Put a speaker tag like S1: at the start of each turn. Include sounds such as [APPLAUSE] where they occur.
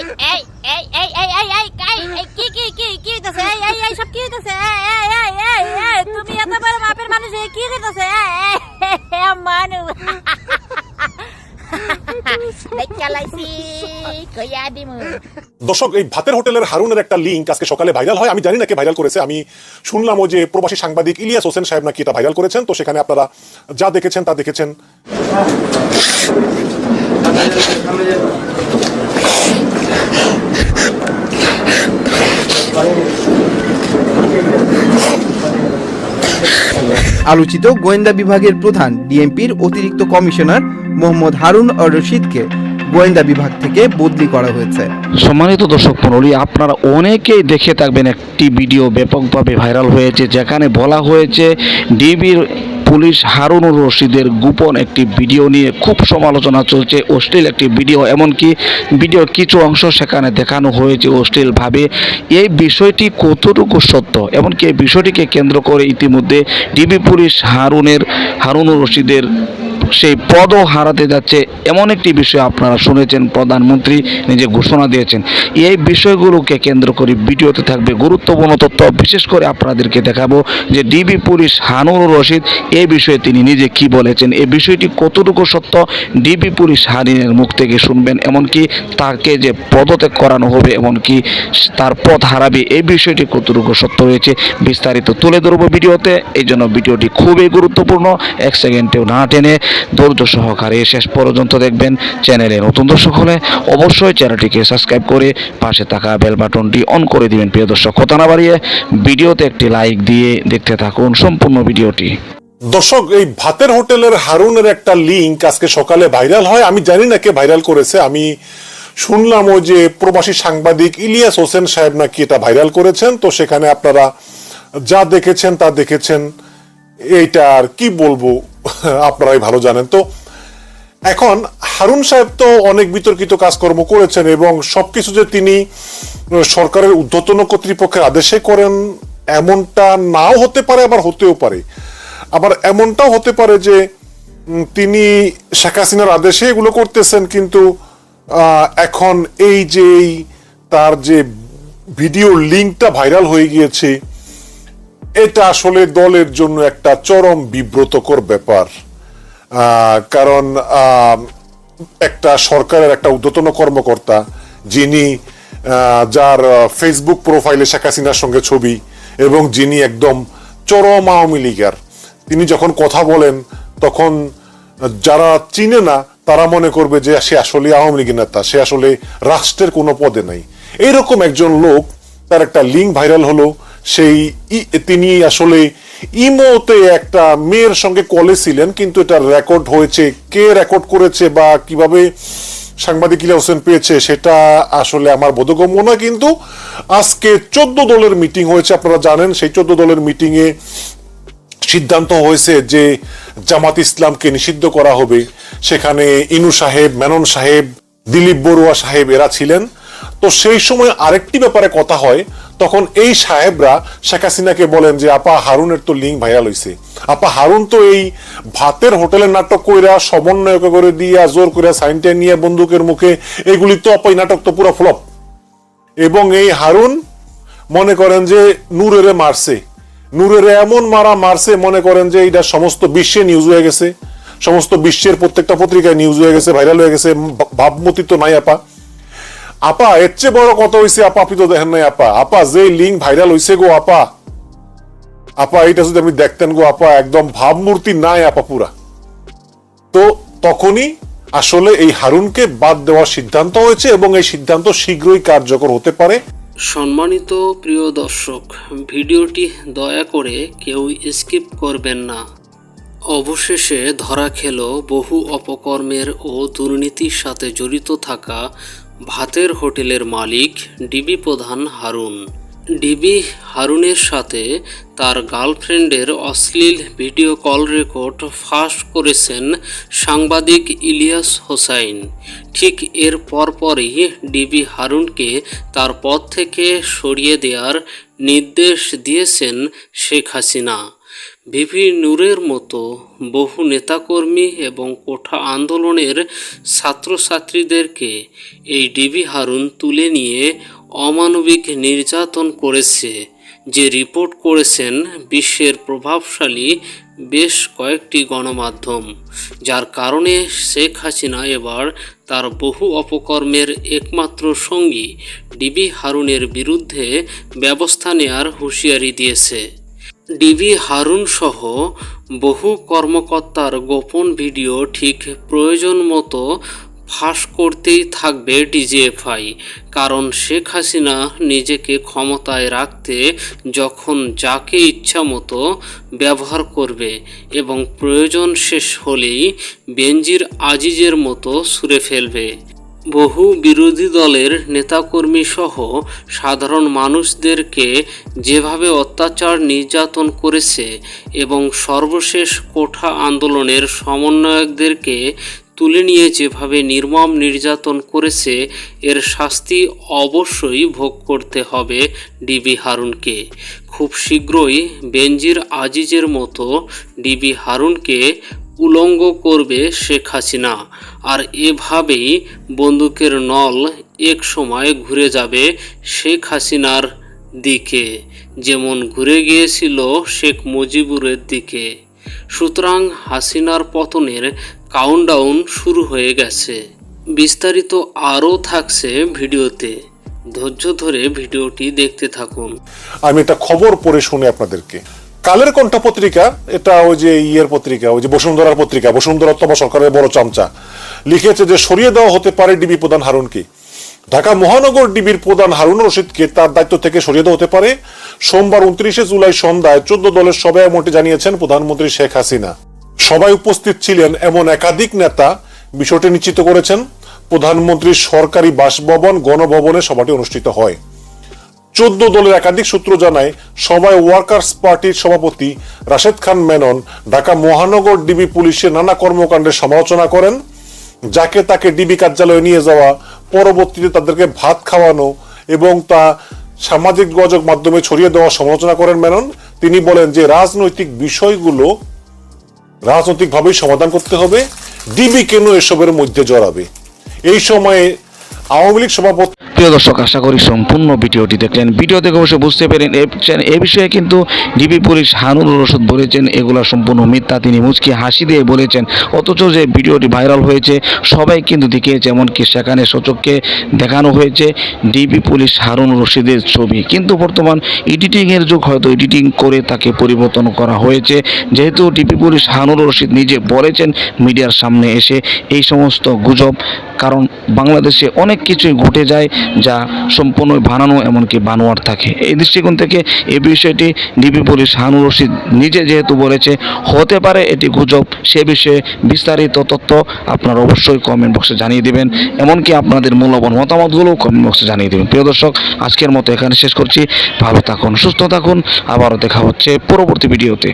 S1: এই মানু
S2: দর্শক এই ভাতের হোটেলের হারুনের একটা লিঙ্ক আজকে সকালে ভাইরাল হয় আমি জানি না কে ভাইরাল করেছে আমি শুনলাম ও যে প্রবাসী সাংবাদিক ইলিয়াস হোসেন সাহেব নাকি এটা ভাইরাল করেছেন তো সেখানে আপনারা যা দেখেছেন তা দেখেছেন
S3: আলোচিত গোয়েন্দা বিভাগের প্রধান ডিএমপির অতিরিক্ত কমিশনার মোহাম্মদ হারুন আর রশিদকে গোয়েন্দা বিভাগ থেকে বদলি করা হয়েছে।
S4: সম্মানিত দর্শক মণ্ডলী, আপনারা অনেকেই দেখে থাকবেন একটি ভিডিও ব্যাপকভাবে ভাইরাল হয়েছে, যেখানে বলা হয়েছে ডিবির পুলিশ হারুনুর রশিদের গোপন একটি ভিডিও নিয়ে খুব সমালোচনা চলছে, অশ্লীল একটি ভিডিও। এমনকি ভিডিওর কিছু অংশ সেখানে দেখানো হয়েছে অশ্লীলভাবে। এই বিষয়টি কতটুকু সত্য? এমনকি এই বিষয়টিকে কেন্দ্র করে ইতিমধ্যে ডিবি পুলিশ হারুনের হারুনুর রশিদের সেই পদও হারাতে যাচ্ছে। এমন একটি বিষয় আপনারা শুনেছেন, প্রধানমন্ত্রী নিজে ঘোষণা দিয়েছেন। এই বিষয়গুলোকে কেন্দ্র করে ভিডিওতে থাকবে গুরুত্বপূর্ণ তথ্য। বিশেষ করে আপনাদেরকে দেখাবো যে ডিবি পুলিশ হানুর রশিদ এই বিষয়ে তিনি নিজে কি বলেছেন। এই বিষয়টি কতটুকু সত্য, ডিবি পুলিশ হারিনের মুখ থেকে শুনবেন, এমনকি তাকে যে পদত্যাগ করানো হবে, এমনকি তার পদ হারাবে এই বিষয়টি কতটুকু সত্য হয়েছে, বিস্তারিত তুলে ধরবো ভিডিওতে। এই জন্য ভিডিওটি খুবই গুরুত্বপূর্ণ। এক সেকেন্ডেও না টেনে ধৈর্য সহকারে শেষ পর্যন্ত দেখবেন চ্যানেলে নতুন দর্শক হলে অবশ্যই চ্যানেলটিকে সাবস্ক্রাইব করে পাশে থাকা বেল বাটনটি অন করে দিবেন। প্রিয় দর্শক, কথা না বাড়িয়ে ভিডিওতে একটি লাইক দিয়ে দেখতে থাকুন সম্পূর্ণ ভিডিওটি।
S2: দর্শক, এই ভাতের হোটেলের হারুনের একটা লিঙ্ক আজকে সকালে ভাইরাল হয়। আমি জানি না কে ভাইরাল করেছে। আমি শুনলাম ও যে প্রবাসী সাংবাদিক ইলিয়াস হোসেন সাহেব নাকি এটা ভাইরাল করেছেন। তো সেখানে আপনারা যা দেখেছেন তা দেখেছেন। এইটা আর কি বলব? [LAUGHS] আপনারাই ভালো জানেন। তো এখন হারুন সাহেব তো অনেক বিতর্কিত কাজকর্ম করেছেন এবং সবকিছু যে তিনি সরকারের ঊর্ধ্বতন কর্তৃপক্ষের আদেশে করেন, এমনটা নাও হতে পারে, আবার হতেও পারে। আবার এমনটাও হতে পারে যে তিনি শেখ হাসিনার আদেশে এগুলো করতেছেন, কিন্তু এখন এই যে তার যে ভিডিও লিঙ্কটা ভাইরাল হয়ে গিয়েছে এটা আসলে দলের জন্য একটা চরম বিব্রতকর ব্যাপার। কারণ একটা সরকারের একটা উদ্যতন কর্মকর্তা, যিনি যার ফেসবুক প্রোফাইলে শেখ হাসিনার সঙ্গে ছবি এবং যিনি একদম চরম আওয়ামী লীগার, তিনি যখন কথা বলেন, তখন যারা চিনে না, তারা মনে করবে যে সে আসলে আওয়ামী লীগের নেতা, সে আসলে রাষ্ট্রের কোনো পদে নাই। এইরকম একজন লোক, তার একটা লিঙ্ক ভাইরাল হলো সেই তিনি আসলে ইমোতে একটা মেয়ের সঙ্গে কলে ছিলেন, কিন্তু এটা রেকর্ড হয়েছে, কে রেকর্ড করেছে বা কীভাবে সাংবাদিক ইলা হোসেন পেয়েছে সেটা আসলে আমার বোধগম্য না কিন্তু আজকে চোদ্দ দলের মিটিং হয়েছে, আপনারা জানেন, সেই চোদ্দ দলের মিটিং এ সিদ্ধান্ত হয়েছে যে জামাত ইসলামকে নিষিদ্ধ করা হবে। সেখানে ইনু সাহেব, মেনন সাহেব, দিলীপ বড়ুয়া সাহেব এরা ছিলেন। তো সেই সময় আরেকটি ব্যাপারে কথা হয় তখন এই সাহেবরা শেখ হাসিনাকে বলেন যে, আপা হারুনের তো লিঙ্ক ভাইরাল হয়েছে আপা হারুন তো এই ভাতের হোটেলের নাটক কইরা, সমন্বয়ক করে দিয়া, জোর করে সাইনটা নিয়ে বন্দুকের মুখে, এগুলি তো আপা নাটক তো পুরো ফ্লপ। এবং এই হারুন মনে করেন যে নূরেরে মারছে। নূরেরে এমন মারা মারছে, মনে করেন যে এটা সমস্ত বিশ্বে নিউজ হয়ে গেছে। সমস্ত বিশ্বের প্রত্যেকটা পত্রিকায় নিউজ হয়ে গেছে ভাইরাল হয়ে গেছে। ভাবমতি তো নাই, আপা। আপা, এর চেয়ে বড় কত হয়েছে আপা? আপনি তো দেখেন নাই, আপা। আপা যে লিঙ্ক ভাইরাল হয়েছে গো, আপা। আপা এটা যদি আপনি দেখতেন গো, আপা, একদম ভাবমূর্তি নাই আপা পুরা। তো তখনই আসলে এই হারুনকে বাদ দেওয়ার সিদ্ধান্ত হয়েছে এবং এই সিদ্ধান্ত শীঘ্রই কার্যকর হতে পারে।
S5: সম্মানিত প্রিয় দর্শক, ভিডিওটি দয়া করে কেউ স্কিপ করবেন না। অবশেষে ধরা খেল বহু অপকর্মের ও দুর্নীতির সাথে জড়িত থাকা ভাতের হোটেলের মালিক ডিবি প্রধান হারুন। ডিবি হারুনের সাথে তার গার্লফ্রেন্ডের অশ্লীল ভিডিও কল রেকর্ড ফাঁস করেছেন সাংবাদিক ইলিয়াস হোসাইন। ঠিক এর পরপরই ডিবি হারুনকে তার পদ থেকে সরিয়ে দেওয়ার নির্দেশ দিয়েছেন শেখ হাসিনা। ভিপি নূরের মতো বহু নেতাকর্মী এবং কোঠা আন্দোলনের ছাত্রছাত্রীদেরকে এই ডিবি হারুন তুলে নিয়ে অমানবিক নির্যাতন করেছে। যে রিপোর্ট করেছেন, বিশ্বের প্রভাবশালী বেশ কয়েকটি গণমাধ্যম। যার কারণে শেখ হাসিনা এবার তার বহু অপকর্মের একমাত্র সঙ্গী ডিবি হারুনের বিরুদ্ধে ব্যবস্থা নেয়ার হুঁশিয়ারি দিয়েছে। ডিবি হারুন সহ বহু কর্মকর্তার গোপন ভিডিও ঠিক প্রয়োজন মতো ফাঁস করতেই থাকবে ডিজিএফআই। কারণ শেখ হাসিনা নিজেকে ক্ষমতায় রাখতে যখন যাকে ইচ্ছা মতো ব্যবহার করবে এবং প্রয়োজন শেষ হলেই বেনজির আজিজের মতো সুরে ফেলবে। বহু বিরোধী দলের নেতাকর্মী সহ সাধারণ মানুষদেরকে যেভাবে অত্যাচার নির্যাতন করেছে এবং সর্বশেষ কোঠা আন্দোলনের সমন্বয়কদেরকে তুলে নিয়ে যেভাবে নির্মম নির্যাতন করেছে, এর শাস্তি অবশ্যই ভোগ করতে হবে ডিবি হারুনকে। খুব শীঘ্রই বেনজির আজিজের মতো ডিবি হারুনকে উলঙ্গ করবে শেখ হাসিনা। আর এভাবেই বন্দুকের নল এক সময় ঘুরে যাবে শেখ হাসিনার দিকে, যেমন ঘুরে গিয়েছিল শেখ মুজিবুরের দিকে। সুতরাং হাসিনার পতনের কাউন্টডাউন শুরু হয়ে গেছে। বিস্তারিত আরও থাকছে ভিডিওতে। ধৈর্য ধরে ভিডিওটি দেখতে থাকুন।
S2: আমি একটা খবর পড়ে শুনি আপনাদেরকে। কালের কণ্ঠ পত্রিকা, এটা ওই যে ইয়ের পত্রিকা, ওই যে বসুন্ধরার পত্রিকা, বসুন্ধরা তবা সরকারের বড় চামচা। লিখেছে যে, সরিয়ে দেওয়া হতে পারে ডিবি প্রধান হারুনকে। ঢাকা মহানগর ডিবির প্রধান হারুন রশিদকে তার দায়িত্ব থেকে সরিয়ে দেওয়া হতে পারে। সোমবার উনত্রিশে জুলাই সন্ধ্যায় চোদ্দ দলের সভায় এমনটি জানিয়েছেন প্রধানমন্ত্রী শেখ হাসিনা। সবাই উপস্থিত ছিলেন এমন একাধিক নেতা, বিষয়টি নিশ্চিত করেছেন। প্রধানমন্ত্রীর সরকারি বাসভবন, গণভবনে সভাটি অনুষ্ঠিত হয়। চোদ্দ দলের একাধিক সূত্র জানায়, সভায় ওয়ার্কার্স পার্টির সভাপতি রাশেদ খান মেনন, ঢাকা মহানগর ডিবি পুলিশের নানা কর্মকাণ্ডের সমালোচনা করেন, যাকে তাকে ডিবি কার্যালয়ে নিয়ে যাওয়া, পরবর্তীতে তাদেরকে ভাত খাওয়ানো এবং তা সামাজিক যোগাযোগ মাধ্যমে ছড়িয়ে দেওয়ার সমালোচনা করেন মেনন। তিনি বলেন যে রাজনৈতিক বিষয়গুলো রাজনৈতিকভাবেই সমাধান করতে হবে। ডিবি কেন এসবের মধ্যে জড়াবে? এই সময়ে আওয়ামী লীগ সভাপতি
S4: প্রিয় দর্শক, আশা করি সম্পূর্ণ ভিডিওটি দেখলেন। ভিডিও দেখে অবশ্যই বুঝতে পেরেন, এ- বিষয়ে কিন্তু ডিবি পুলিশ হানুর রশদ বলেছেন, এগুলা সম্পূর্ণ মিথ্যা। তিনি মুচকি হাসি দিয়ে বলেছেন, অথচ যে ভিডিওটি ভাইরাল হয়েছে, সবাই কিন্তু দেখিয়েছে, এমনকি সেখানে সচককে দেখানো হয়েছে ডিবি পুলিশ হারুন রশিদের ছবি। কিন্তু বর্তমান এডিটিংয়ের যুগ, হয়তো এডিটিং করে তাকে পরিবর্তন করা হয়েছে। যেহেতু ডিবি পুলিশ হারুন রশিদ নিজে বলেছেন, মিডিয়ার সামনে এসে এই সমস্ত গুজব, কারণ বাংলাদেশে অনেক কিছুই ঘটে যায় যা সম্পূর্ণ বানানো এমনকি বানোয়ার থাকে। এই দৃষ্টিকোণ থেকে এ বিষয়টি ডিবি পুলিশ হানুর রশিদ নিজে যেহেতু বলেছে, হতে পারে এটি গুজব, সে বিষয়ে বিস্তারিত তথ্য আপনারা অবশ্যই কমেন্ট বক্সে জানিয়ে দেবেন। এমনকি আপনাদের মূল্যবান মতামতগুলোও কমেন্ট বক্সে জানিয়ে দেবেন। প্রিয় দর্শক, আজকের মতো এখানে শেষ করছি। ভালো থাকুন, সুস্থ থাকুন। আবারও দেখা হচ্ছে পরবর্তী ভিডিওতে।